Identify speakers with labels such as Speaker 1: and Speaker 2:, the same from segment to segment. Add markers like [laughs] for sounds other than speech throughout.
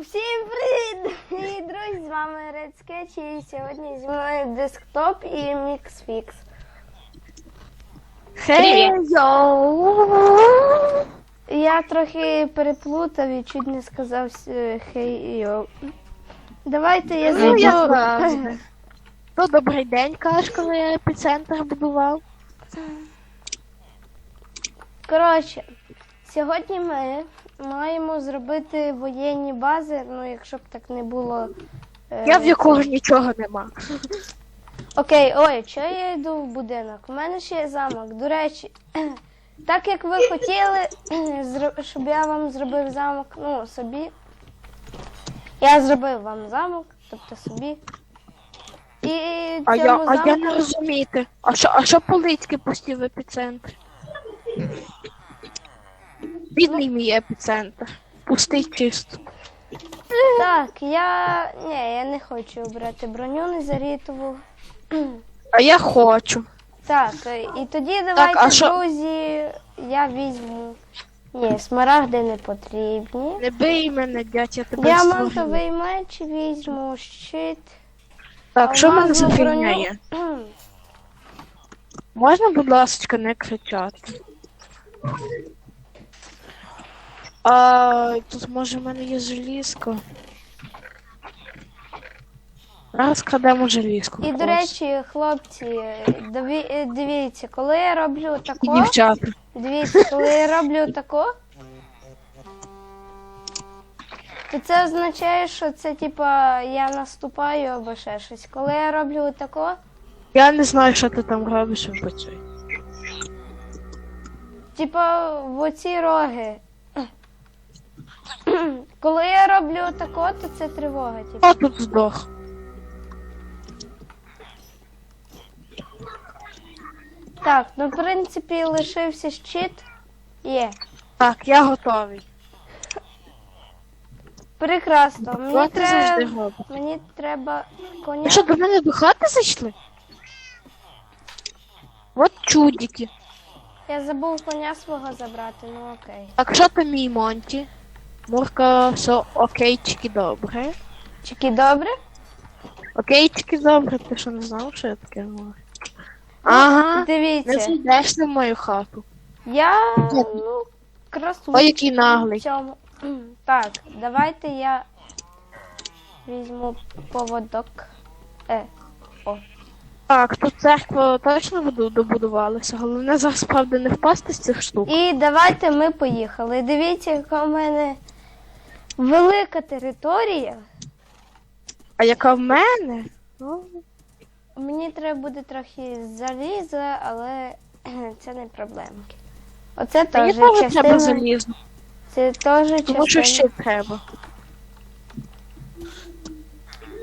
Speaker 1: Всім привіт! Привіт, друзі! З вами Red Sketch і сьогодні зі мною десктоп і MixFix.
Speaker 2: Привіт.
Speaker 1: Я трохи переплутав і чуть не сказав е, хей йоу. Давайте я
Speaker 2: Ну,
Speaker 1: зроблю.
Speaker 2: завжди. Ну, добрий день, кажеш, коли я епіцентр будував.
Speaker 1: Коротше, сьогодні ми маємо зробити воєнні бази, ну якщо б так не було. е,
Speaker 2: Я в якого нічого нема.
Speaker 1: Окей, ой, що я йду в будинок? У мене ще є замок. До речі, [clears throat] так як ви хотіли, [clears throat] щоб я вам зробив замок, ну, собі. Я зробив вам замок, тобто собі. І
Speaker 2: А я, а я не розумієте. А що, а що полицьки пусті в епіцентрі? Бідний мій епіцентр. Пустий чисто.
Speaker 1: Так, я. Ні, я не хочу обрати броню незарітову.
Speaker 2: А я хочу.
Speaker 1: Так, і тоді давайте,
Speaker 2: а що-
Speaker 1: друзі, я візьму. Ні, смарагди не потрібні.
Speaker 2: Не бий мене, дядь, я тебе.
Speaker 1: Діамантовий меч візьму, щит.
Speaker 2: Так, що в мене за
Speaker 1: алмазну
Speaker 2: фігня
Speaker 1: броню.
Speaker 2: є? Можна, будь ласка, не кричати? А тут може в мене є желізко. Зараз крадемо желізку.
Speaker 1: І, до речі, хлопці, е, дивіться, коли я роблю
Speaker 2: І
Speaker 1: тако,
Speaker 2: дівчата.
Speaker 1: дивіться, коли я роблю тако, то це означає, що це типа я наступаю або ще щось. Коли я роблю тако,
Speaker 2: Я не знаю, що ти там робиш в цій.
Speaker 1: типа в оці роги. [clears throat] Коли я роблю тако, то це тривога, типу.
Speaker 2: Хто тут здох?
Speaker 1: Так, ну в принципі лишився щит. Є.
Speaker 2: Так, я готовий.
Speaker 1: Прекрасно. Мені
Speaker 2: завжди
Speaker 1: треба. Мені треба коня.
Speaker 2: Ви що, до мене до хати зайшли? От чудики.
Speaker 1: Я забув коня свого забрати, ну окей.
Speaker 2: Так, що там мій Монті? Мурка, все окейчики добре.
Speaker 1: Чеки добре?
Speaker 2: Окейчики добре, ти що не знав, що я таке говорю? Ага. Не
Speaker 1: Дивіться,
Speaker 2: зайдеш на мою хату.
Speaker 1: я ну красу.
Speaker 2: Ой, який наглий.
Speaker 1: цьому. Так, давайте я візьму поводок. Е,
Speaker 2: Так, тут церква точно буду добудувалася. Головне зараз, правда, не впасти з цих штук.
Speaker 1: І давайте ми поїхали. Дивіться, яка в мене велика територія.
Speaker 2: А яка в мене? Ну,
Speaker 1: Мені треба буде трохи заліза, але [clears throat] це не проблемки. Оце
Speaker 2: мені
Speaker 1: теж
Speaker 2: теж треба
Speaker 1: частина. Це теж
Speaker 2: тому що
Speaker 1: частина.
Speaker 2: ще треба.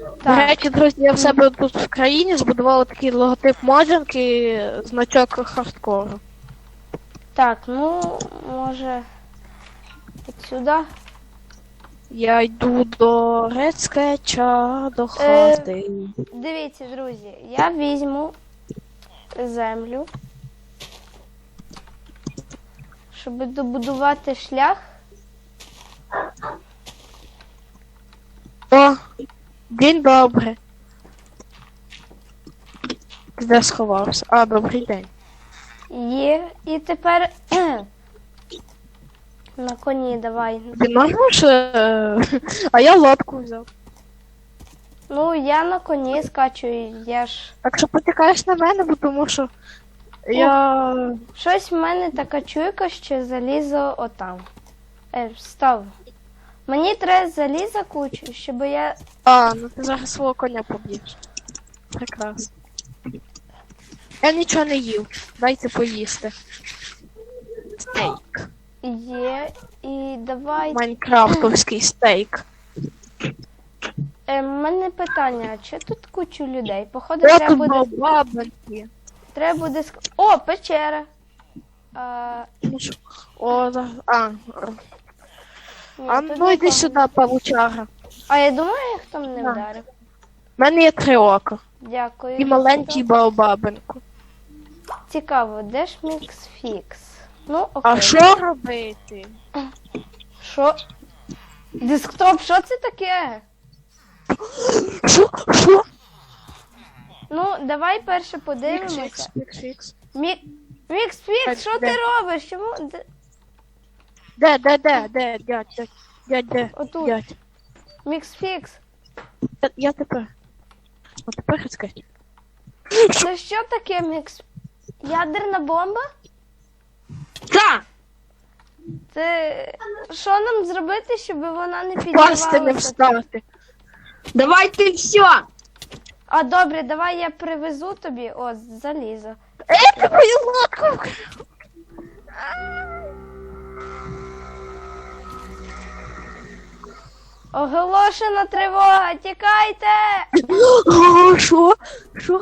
Speaker 2: До
Speaker 1: Так,
Speaker 2: речі, друзі, я в себе тут в країні збудувала такий логотип моджанки, значок хардкору.
Speaker 1: так, ну може от сюди.
Speaker 2: Я йду до Рецкетча, до
Speaker 1: Е. Дивіться, друзі, я візьму землю, щоб добудувати шлях.
Speaker 2: О, день добре. Де сховався? А, добрий день.
Speaker 1: Є. І тепер на коні давай.
Speaker 2: Ти можеш? [laughs] А я лодку взяв.
Speaker 1: Ну, я на коні скачу, я ж.
Speaker 2: Так що потікаєш на мене, бо тому що я.
Speaker 1: Щось в мене така чуйка, що залізо отам. Е, став. Мені треба заліза кучу, щоб я.
Speaker 2: А, ну ти зараз свого коня поб'єш. Прекрасно. Я нічого не їв. Дайте поїсти. Стейк.
Speaker 1: Є. І давай.
Speaker 2: Майнкрафтовський стейк.
Speaker 1: Е, мене питання, а чи тут кучу людей? Походу,
Speaker 2: О,
Speaker 1: треба
Speaker 2: тут
Speaker 1: буде.
Speaker 2: бабанки.
Speaker 1: Треба буде ск... О, печера. А,
Speaker 2: Ну? О, за- а,
Speaker 1: ні,
Speaker 2: а
Speaker 1: тут
Speaker 2: ну йди
Speaker 1: нікого.
Speaker 2: сюди, павучара.
Speaker 1: А я думаю, хто мене
Speaker 2: На.
Speaker 1: вдарив.
Speaker 2: У мене є три ока.
Speaker 1: Дякую.
Speaker 2: І маленький баобабенко.
Speaker 1: Цікаво, де ж мікс фікс? Ну, окей.
Speaker 2: А що робити?
Speaker 1: Що? Десктоп, що це таке?
Speaker 2: Що? Що?
Speaker 1: Ну, давай перше подивимося.
Speaker 2: фікс, фікс, фікс.
Speaker 1: Мі... Мікс Фікс, що ти робиш? Чому? Де-
Speaker 2: Де, де, де, де, дядь, дядь, дядь, де,
Speaker 1: Отут.
Speaker 2: дядь.
Speaker 1: Мікс Фікс.
Speaker 2: Я, я тепер. О, тепер скажіть.
Speaker 1: Це що таке Мікс? Ядерна бомба?
Speaker 3: Так.
Speaker 1: Це що нам зробити, щоб вона не
Speaker 2: Впасти, не
Speaker 1: підірвалася?
Speaker 2: встати.
Speaker 3: Давайте все.
Speaker 1: А добре, давай я привезу тобі. О, залізо.
Speaker 2: Е, ти мою лодку!
Speaker 1: Оголошена тривога, тікайте!
Speaker 2: О, Що? Що?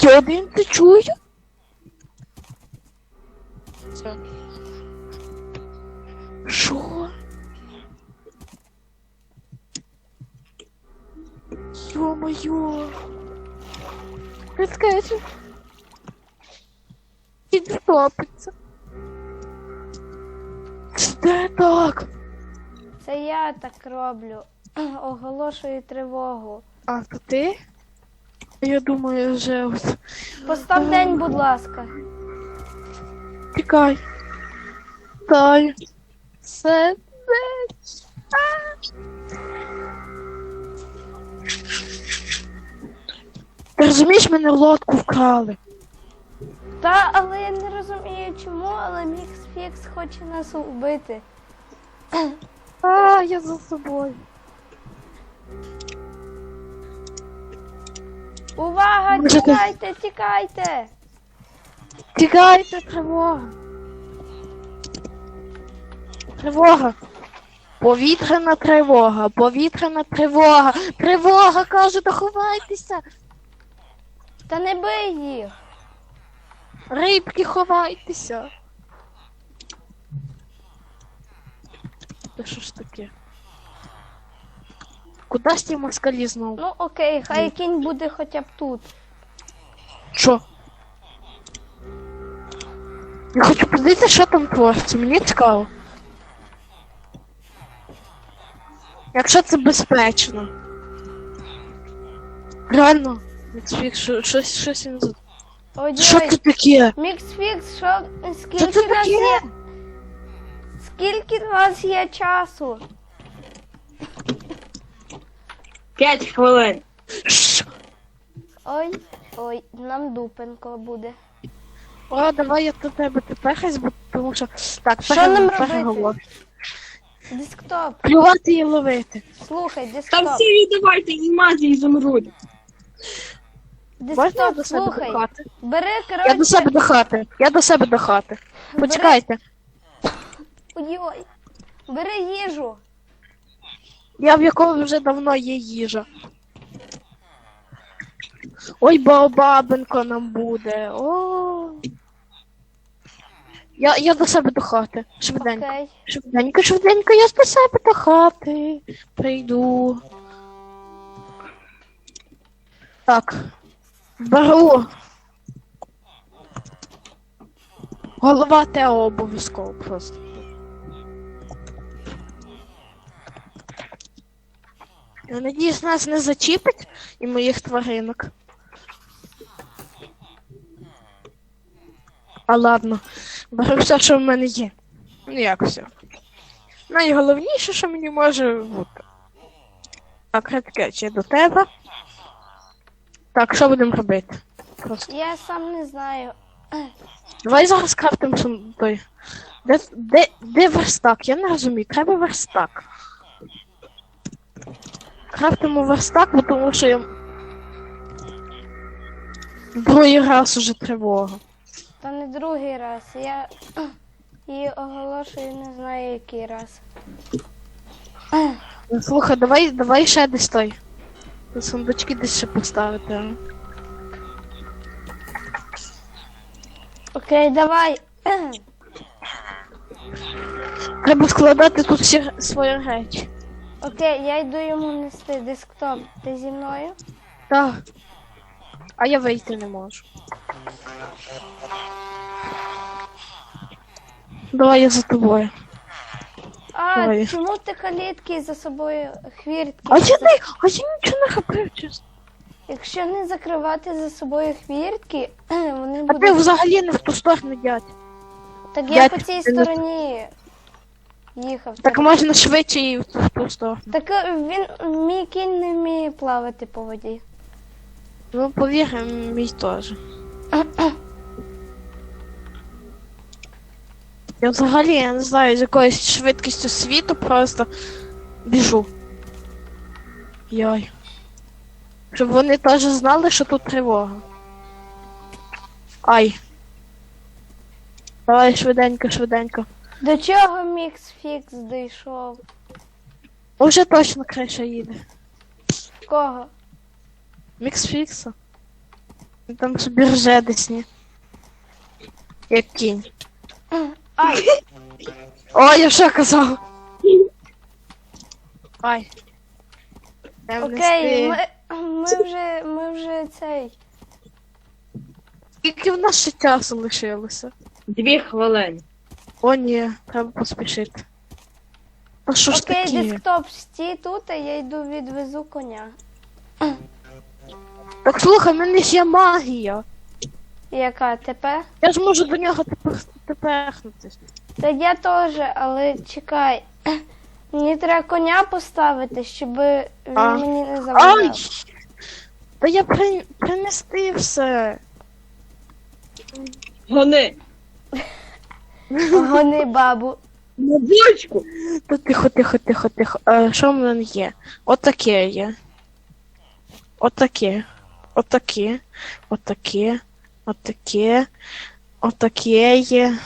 Speaker 2: Я один ти чую? Що? Ё-моё! Розкажи. Підтопиться. Це так?
Speaker 1: Це я так роблю. [clears throat] Оголошую тривогу.
Speaker 2: А, ти? Я думаю, вже.
Speaker 1: Постав день, будь ласка.
Speaker 2: Тікай. Тай. Це Ти розумієш, мене лодку вкрали.
Speaker 1: Та, але я не розумію чому, але Мікс Фікс хоче нас вбити.
Speaker 2: А, я за собою.
Speaker 1: Увага,
Speaker 2: Може, ти-
Speaker 1: тікайте, тікайте!
Speaker 2: Тікайте, тривога. Тривога. Повітряна тривога, повітряна тривога. Тривога, кажу, доховайтеся.
Speaker 1: Та не бий їх!
Speaker 2: Рибки, ховайтеся. Та що ж таке? Куди ж ті москалі знову?
Speaker 1: Ну окей, хай кінь буде хоча б тут.
Speaker 2: Що? Я хочу подивитися, що там твориться, мені цікаво. Якщо це безпечно. Реально, що- щось, щось він за-
Speaker 1: Ой,
Speaker 2: Що це таке?
Speaker 1: Мікс Фікс, що скільки
Speaker 2: це
Speaker 1: нас є? Скільки в нас є часу?
Speaker 3: П'ять хвилин.
Speaker 1: Ой, ой, нам дупенко буде.
Speaker 2: О, давай я до тебе тепер хай збу- тому що... Так,
Speaker 1: Що нам робити? Десктоп,
Speaker 2: Плювати і ловити.
Speaker 1: слухай, десктоп,
Speaker 3: всі віддавайте імази і замруть.
Speaker 2: Можна я
Speaker 1: десктоп,
Speaker 2: до себе до хати?
Speaker 1: Бери,
Speaker 2: Я до
Speaker 1: коротше,
Speaker 2: себе до хати. Я до себе до хати. Почекайте.
Speaker 1: ой, бери їжу.
Speaker 2: Я в якого вже давно є їжа. Ой, баобабенко нам буде. О. Я, я до себе до хати. Швиденько.
Speaker 1: Окей.
Speaker 2: Швиденько, швиденько, я до себе до хати. Прийду. Так. Беру. Голова Тео обов'язково просто. Я надіюсь, нас не зачіпить і моїх тваринок. А ладно, беру все, що в мене є. Ну як все. Найголовніше, що мені може бути. Так, редкетч, я до тебе. Так, що будемо робити? Просто.
Speaker 1: Я сам не знаю.
Speaker 2: Давай зараз крафтим сум- той. Де, де, де верстак? Я не розумію, треба верстак. Крафтимо верстак, бо тому що я. Другий раз уже тривога.
Speaker 1: Та не другий раз. Я [clears throat] її оголошую не знаю який раз. [clears throat]
Speaker 2: Слухай, давай, давай ще десь той. Сундучки десь ще поставити.
Speaker 1: Окей, давай. [clears throat]
Speaker 2: Треба складати тут всі свої речі.
Speaker 1: Окей, я йду йому нести десктоп. Ти зі мною?
Speaker 2: Так. А я вийти не можу. Давай я за тобою.
Speaker 1: А
Speaker 2: Ой.
Speaker 1: чому ти калітки за собою хвіртки?
Speaker 2: А я не, а я нічого не хапив, чесно.
Speaker 1: Якщо не закривати за собою хвіртки, [clears throat] вони
Speaker 2: А ти
Speaker 1: будуть.
Speaker 2: взагалі не в ту сторону дядь.
Speaker 1: Так я
Speaker 2: дядь,
Speaker 1: по цій
Speaker 2: не-
Speaker 1: стороні їхав.
Speaker 2: Так можна швидше і в ту, в ту сторону.
Speaker 1: Так е, він мій кінь не вміє плавати по воді.
Speaker 2: Ну, повір, мій теж. Я взагалі, я не знаю, з якоюсь швидкістю світу просто біжу. Йой. Щоб вони теж знали, що тут тривога. Ай. Давай швиденько, швиденько.
Speaker 1: До чого мікс фікс дійшов?
Speaker 2: Уже точно криша їде.
Speaker 1: Кого?
Speaker 2: Мікс фікса. Там собі рже десні. Як кінь.
Speaker 1: Ай,
Speaker 2: Ой, я що казав? Ай.
Speaker 1: Окей, ми вже ми вже цей.
Speaker 2: Скільки в нас ще часу лишилося?
Speaker 3: Дві хвилини.
Speaker 2: О, ні, треба поспішити. А що ж
Speaker 1: Окей,
Speaker 2: таке?
Speaker 1: десктоп, стій тут, а я йду відвезу коня.
Speaker 2: Так слухай, в мене ж є магія.
Speaker 1: Яка тепер?
Speaker 2: Я ж можу до нього тепер.
Speaker 1: Та я теж, але чекай. Мені треба коня поставити, щоб він
Speaker 2: А.
Speaker 1: мені не
Speaker 2: Ай! Та я при... принести все.
Speaker 3: Гони.
Speaker 1: Гони бабу.
Speaker 3: На бочку.
Speaker 2: Та тихо, тихо, тихо, тихо. Е, що в мене є? Отаке є. Отаке. Отаке. Отаке. Отаке. Отаке є.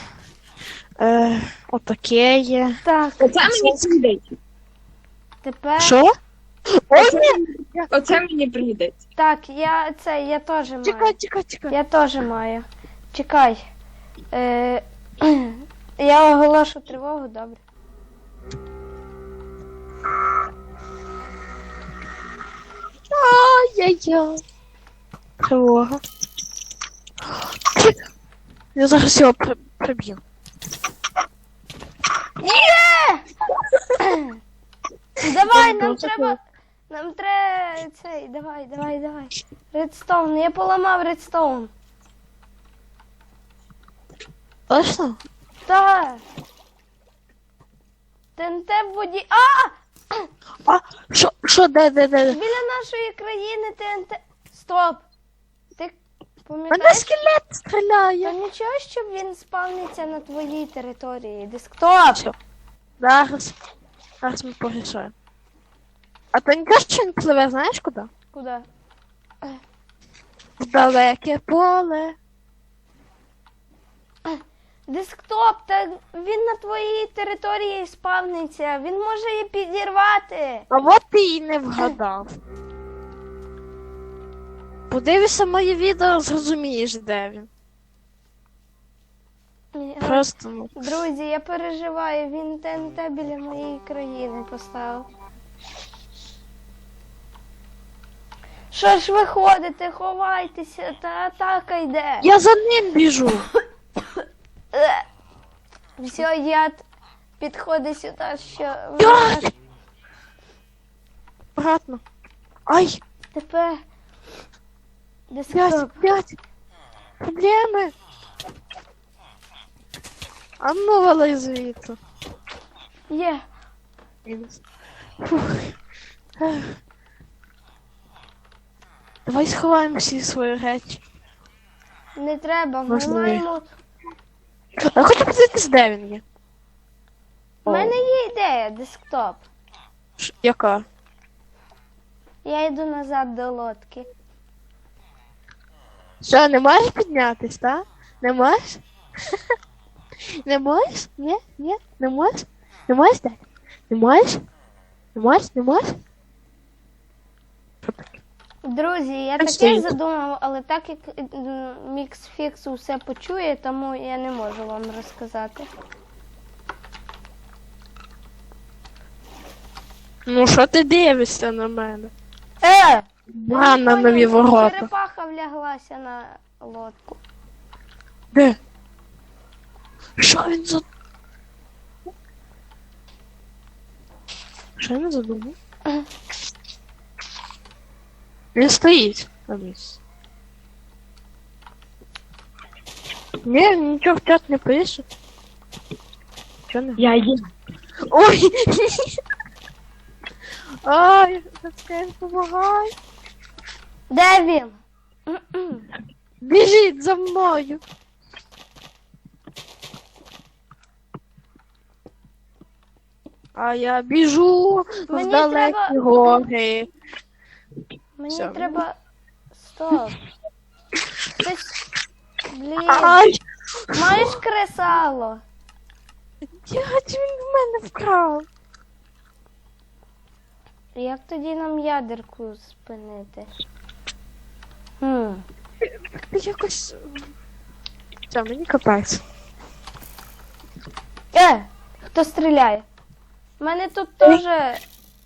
Speaker 2: Е, отаке є.
Speaker 1: Так,
Speaker 3: Оце мені прийдеться.
Speaker 1: тепер.
Speaker 2: Що? Ой!
Speaker 3: Оце мені прийдеться.
Speaker 1: Так, я це, я теж маю.
Speaker 2: Чекай, чекай, чекай.
Speaker 1: Я теж маю. Чекай. Е, [clears throat] я оголошу тривогу, добре.
Speaker 2: Ай-яй-яй. Тривога. Я зараз його при- приб'ю.
Speaker 1: Є! давай, нам треба. Нам треба цей, давай, давай, давай. Редстоун, я поламав редстоун.
Speaker 2: Точно?
Speaker 1: Так. ТНТ воді. А!
Speaker 2: А, що, що, де, де, де?
Speaker 1: Біля нашої країни ТНТ. Стоп!
Speaker 2: Мене
Speaker 1: пам'ятаєш?
Speaker 2: скелет
Speaker 1: Та
Speaker 2: стріляє.
Speaker 1: нічого, що він спавниться на твоїй території. Десктоп!
Speaker 2: Що? Зараз. Зараз ми порішаємо. А то нічого, що він пливе, знаєш куди?
Speaker 1: Куди?
Speaker 2: В далеке поле.
Speaker 1: Десктоп, та він на твоїй території спавниться. Він може її підірвати.
Speaker 2: А от ти і не вгадав. Подивишся моє відео, зрозумієш, де він. Просто ну.
Speaker 1: Друзі, я переживаю, він ТНТ біля моєї країни поставив. Що ж ви ходите, ховайтеся, та атака йде.
Speaker 2: Я за ним біжу.
Speaker 1: Е. Все, яд підходи сюди, що
Speaker 2: Яд! Обратно. Ай,
Speaker 1: тепер десктоп.
Speaker 2: п'ять. Проблеми. А ну вали звідси.
Speaker 1: Є.
Speaker 2: Фух. Давай сховаємо всі свої речі.
Speaker 1: Не треба, ми
Speaker 2: Можливо.
Speaker 1: маємо.
Speaker 2: Я хочу подивитися, де він є.
Speaker 1: У мене є ідея, десктоп.
Speaker 2: Ш- Яка?
Speaker 1: Я йду назад до лодки.
Speaker 2: Що, не можеш піднятись, так? Не можеш? [laughs] Не можеш? Ні? Ні? Не можеш? Не можеш, дядь? Не можеш? Не можеш? Не можеш?
Speaker 1: Друзі, я таке задумав, але так як м, мікс усе почує, тому я не можу вам розказати.
Speaker 2: Ну, що ти дивишся на мене?
Speaker 1: Е!
Speaker 2: Ба, на нові ворота.
Speaker 1: Черепаха вляглася на лодку.
Speaker 2: Де? Що він за... Що я не задумав? Він стоїть на місці. Ні, нічого в чат не пише. Чого не?
Speaker 3: Я є.
Speaker 2: Ой! [laughs] Ай, таке допомагай.
Speaker 1: Де він?
Speaker 2: Біжіть за мною. А я біжу в далекі
Speaker 1: треба-
Speaker 2: гори.
Speaker 1: Мені
Speaker 2: Все.
Speaker 1: треба. Стоп. Хтось. Блін.
Speaker 2: Ай!
Speaker 1: Маєш кресало?
Speaker 2: Дядь, він в мене вкрав.
Speaker 1: Як тоді нам ядерку спинити? Хм.
Speaker 2: Якось. Все, мені капець.
Speaker 1: Е! Хто стріляє? У мене тут теж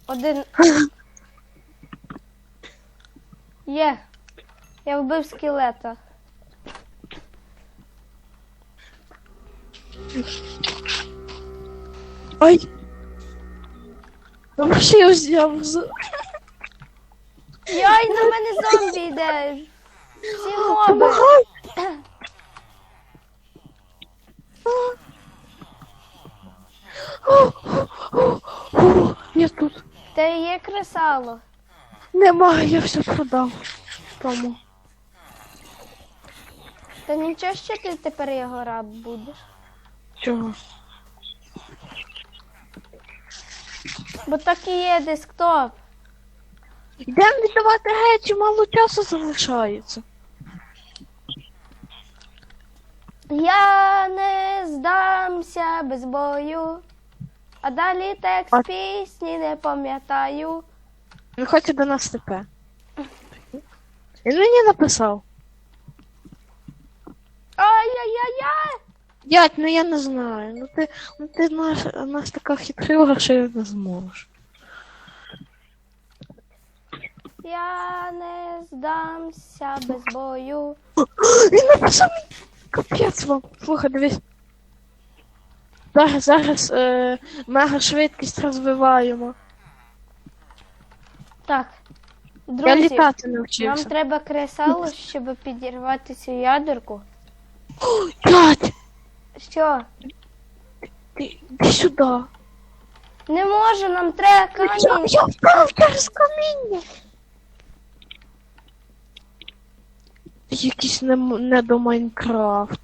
Speaker 1: один. Є. Я вбив скелета.
Speaker 2: Ай! Вообще я взяв.
Speaker 1: Яй, на мене зомбі йде.
Speaker 2: Помагай! Я тут.
Speaker 1: Та є кресало.
Speaker 2: Немає, я все продав. Тому.
Speaker 1: Та нічого, що ти тепер його раб будеш.
Speaker 2: Чого?
Speaker 1: Бо так і є десктоп.
Speaker 2: Йдемо віддавати геть, мало часу залишається.
Speaker 1: Я не здамся без бою. А далі текст
Speaker 2: А-
Speaker 1: пісні не пам'ятаю.
Speaker 2: Він хоче до нас тепер. Він мені написав.
Speaker 1: Ай-яй-яй-яй!
Speaker 2: Дядь, ну я не знаю. Ну ти, ну ти наш, наш така хитрива, що я не зможеш.
Speaker 1: Я не здамся без бою. [gasps]
Speaker 2: Він написав мені. Капець вам. Слухай, дивись. Зараз, зараз е, мега швидкість розвиваємо.
Speaker 1: Так.
Speaker 2: Я
Speaker 1: Друзі,
Speaker 2: літати
Speaker 1: нам
Speaker 2: навчився.
Speaker 1: треба кресало, щоб підірвати цю ядерку.
Speaker 2: Дядь,
Speaker 1: Що?
Speaker 2: ти, ти сюди.
Speaker 1: Не можу, нам треба
Speaker 2: Я,
Speaker 1: камінь.
Speaker 2: я впав через каміння. Якийсь не, не до Майнкрафт.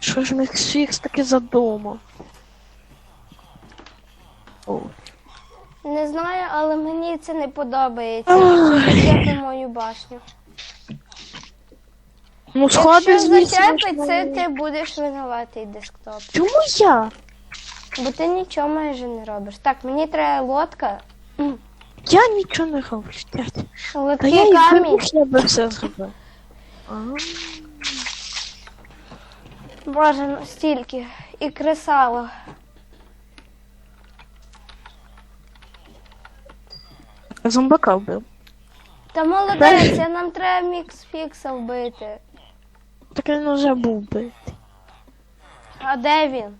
Speaker 2: Що ж Міксфікс таки задумав? О.
Speaker 1: Не знаю, але мені це не подобається. Зачепи мою башню.
Speaker 2: Ну сходи
Speaker 1: Якщо
Speaker 2: звідси.
Speaker 1: зачепить, це ти будеш винуватий десктоп.
Speaker 2: Чому я?
Speaker 1: Бо ти нічого майже не робиш. Так, мені треба лодка. М,
Speaker 2: Я нічого не роблю, дядь. Та я і
Speaker 1: камінь.
Speaker 2: вибух, я би все зробив. А,
Speaker 1: Боже, ну стільки. І кресало.
Speaker 2: Зомбака вбив.
Speaker 1: Та молодець, а нам треба мікс фікса вбити.
Speaker 2: Так він уже був битий.
Speaker 1: А де він?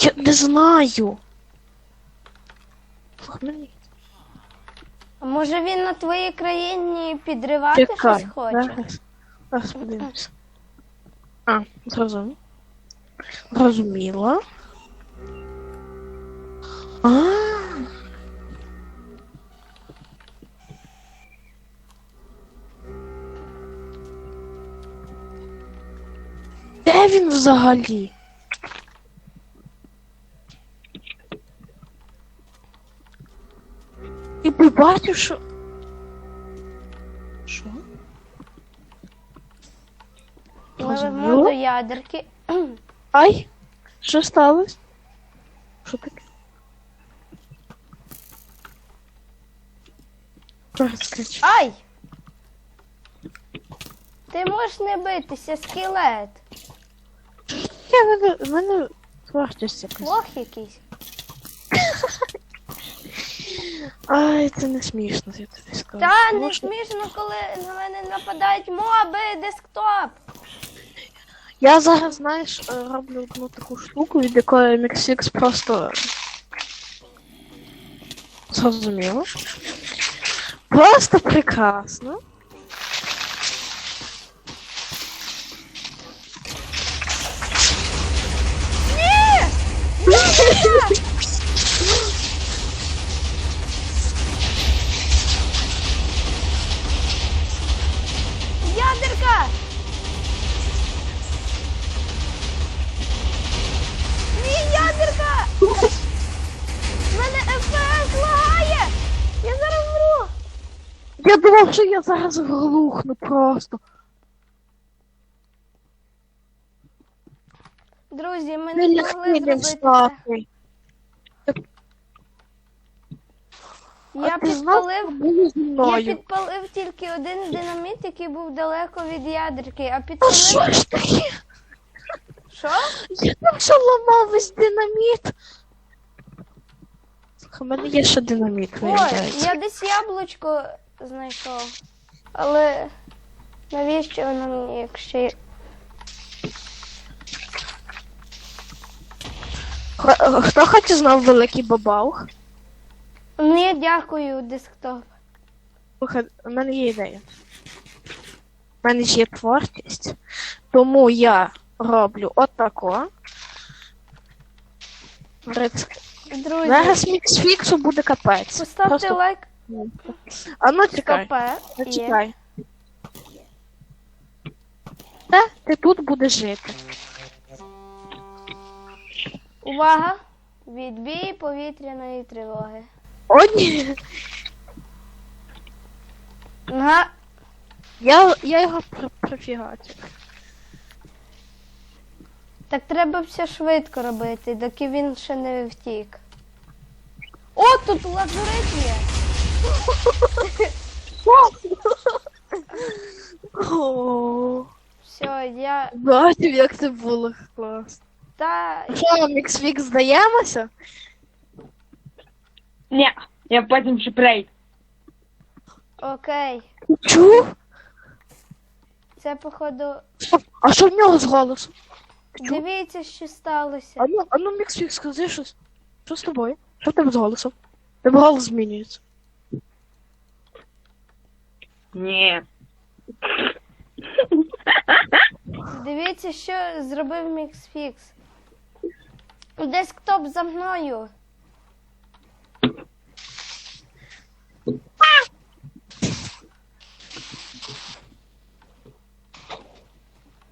Speaker 2: Я не знаю.
Speaker 1: А може він на твоїй країні підривати
Speaker 2: Чекай,
Speaker 1: щось хоче?
Speaker 2: зараз. Зараз подивимося. А, зрозумів. Зрозуміло. А. Де він взагалі? І побачив, що. Що?
Speaker 1: Пливемо до ядерки.
Speaker 2: Ай! Що сталося? Що таке? Розкач.
Speaker 1: Ай! Ти можеш не битися, скелет.
Speaker 2: Я мене, в мене якась.
Speaker 1: Лох якийсь.
Speaker 2: Ай, це не смішно, я тобі скажу.
Speaker 1: Та не
Speaker 2: Можна-
Speaker 1: смішно, коли на мене нападають моби, десктоп.
Speaker 2: Я зараз, знаєш, е, роблю одну таку штуку, від якої Міксікс просто зрозуміло. Просто прекрасно.
Speaker 1: Ядерка! [laughs] Я
Speaker 2: я зараз глухну просто.
Speaker 1: Друзі, ми
Speaker 2: Не
Speaker 1: могли зробити це. Я
Speaker 2: ти
Speaker 1: підпалив. Я підпалив тільки один динаміт, який був далеко від ядерки, а
Speaker 2: А
Speaker 1: підпалив.
Speaker 2: що ж таке?
Speaker 1: Що?
Speaker 2: Я там що ламав весь динаміт. У мене є ще динаміт,
Speaker 1: Ой, я десь яблучко знайшов. Але навіщо воно мені, якщо.
Speaker 2: Хто хоче знав великий бабаух?
Speaker 1: Ні, дякую, десктоп.
Speaker 2: Слухай, у мене є ідея. У мене ж є творчість, тому я роблю отако.
Speaker 1: Друзі,
Speaker 2: Зараз мікс фіксу буде капець.
Speaker 1: поставте
Speaker 2: Просто-
Speaker 1: лайк.
Speaker 2: А ну чекай,
Speaker 1: Стопе.
Speaker 2: ну чекай. Та, ти тут будеш жити.
Speaker 1: Увага! Відбій повітряної тривоги.
Speaker 2: О, ні.
Speaker 1: Ага.
Speaker 2: Я, я його про- профігачив.
Speaker 1: Так треба все швидко робити, доки він ще не втік. О, тут лазурит є! Все, я.
Speaker 2: бачив, як це було класно.
Speaker 1: Та.
Speaker 2: Що, мікс фікс здаємося?
Speaker 3: Ні, я потім ще прийду.
Speaker 1: Окей.
Speaker 2: Чув?
Speaker 1: Це походу.
Speaker 2: А що в нього з голосом? Чув?
Speaker 1: Дивіться, що сталося.
Speaker 2: А ну, а ну мікс фікс, скажи щось. Що з тобою? Що в тебе з голосом? В Тебе голос змінюється.
Speaker 3: Ні.
Speaker 1: Дивіться, що зробив Міксфікс. Десктоп за мною.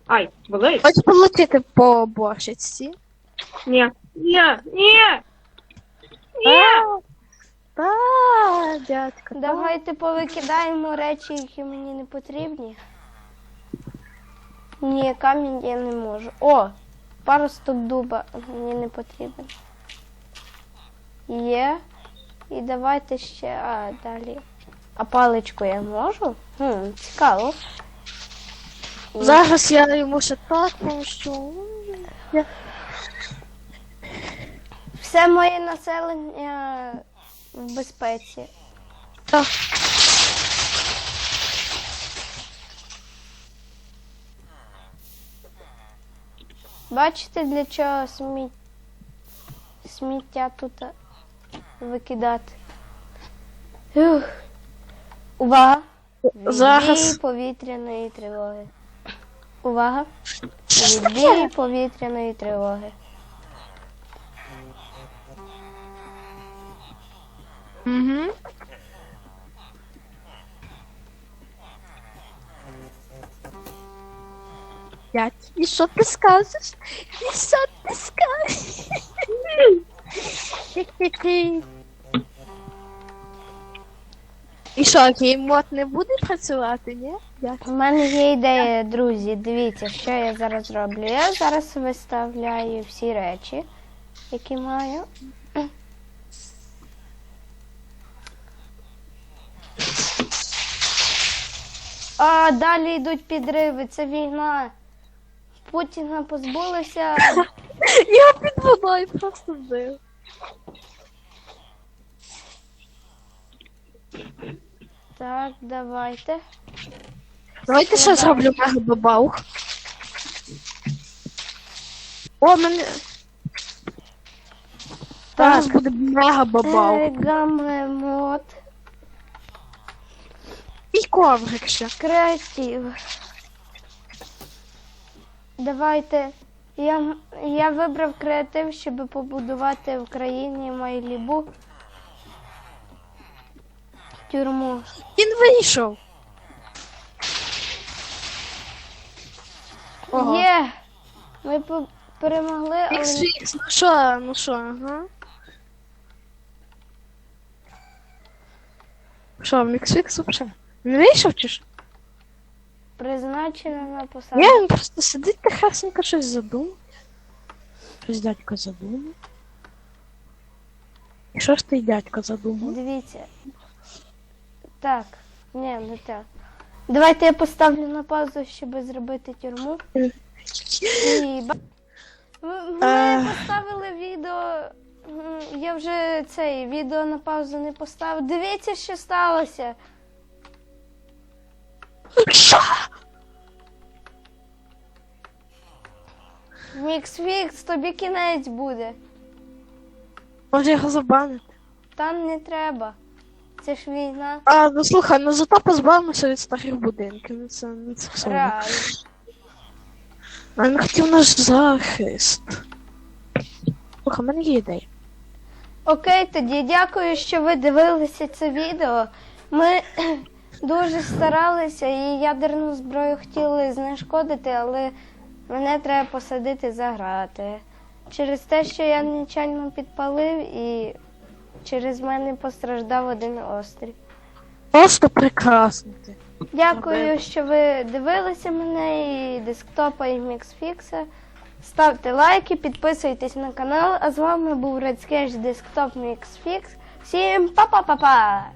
Speaker 3: Ай, болить?
Speaker 2: Хочеш полетіти по борщиці?
Speaker 3: Ні. Ні, ні.
Speaker 2: Ні! Та, дядько.
Speaker 1: Давайте повикидаємо речі, які мені не потрібні. Ні, камінь я не можу. О! Паросток дуба мені не потрібен. Є. І давайте ще. А, далі. А паличку я можу? Хм, цікаво.
Speaker 2: Зараз я йому ще так. Я...
Speaker 1: Все моє населення в безпеці.
Speaker 2: Так.
Speaker 1: Бачите, для чого сміт... сміття тут викидати? Ух. Увага!
Speaker 2: Зараз.
Speaker 1: Відбій повітряної тривоги. Увага! Відбій повітряної тривоги.
Speaker 2: Угу. Дядь, і що ти скажеш? І що ти скажеш? І [laughs] що, геймод не буде працювати, ні?
Speaker 1: У мене є ідея, друзі. Дивіться, що я зараз роблю. Я зараз виставляю всі речі, які маю. А далі йдуть підриви, це війна. Путіна позбулися. [laughs]
Speaker 2: Я під водою просто жив.
Speaker 1: Так, давайте.
Speaker 2: Давайте ще зроблю мега бабаух. О, мене. Зараз буде мега бабал.
Speaker 1: Гамемот.
Speaker 2: Коврик ще.
Speaker 1: Креатив. Давайте. Я, я вибрав креатив, щоб побудувати в країні Майлібу тюрму.
Speaker 2: Він вийшов. Ого.
Speaker 1: Є! Ми по- перемогли, але
Speaker 2: ікс, ну що, ну що, ага. Що, Міксфікс взагалі? Не вийшов чи що?
Speaker 1: призначено на посаду.
Speaker 2: Ні, він просто сидить тихесенько щось задумав. Щось дядько задумав. І що ж той дядько задумав?
Speaker 1: Дивіться. Так, ні, не так. Давайте я поставлю на паузу, щоб зробити тюрму. І ба- М- Ми
Speaker 2: Е.
Speaker 1: поставили відео. М, Я вже цей відео на паузу не поставив. Дивіться, що сталося. Мікс Фікс, тобі кінець буде.
Speaker 2: Може його забанити?
Speaker 1: Там не треба. Це ж війна.
Speaker 2: А, ну слухай, ну зато позбавимося від старих будинків. Ну, Це, ну, це все.
Speaker 1: Реально.
Speaker 2: А він хотів наш захист. Слухай, в мене є ідея.
Speaker 1: Окей, тоді дякую, що ви дивилися це відео. Ми дуже старалися і ядерну зброю хотіли знешкодити, але мене треба посадити за грати. Через те, що я нечайно підпалив і через мене постраждав один острів.
Speaker 2: Просто прекрасно.
Speaker 1: Дякую, що ви дивилися мене і десктопа, і міксфікса. Ставте лайки, підписуйтесь на канал. А з вами був Desktop Mix Fix. Всім па-па-па-па!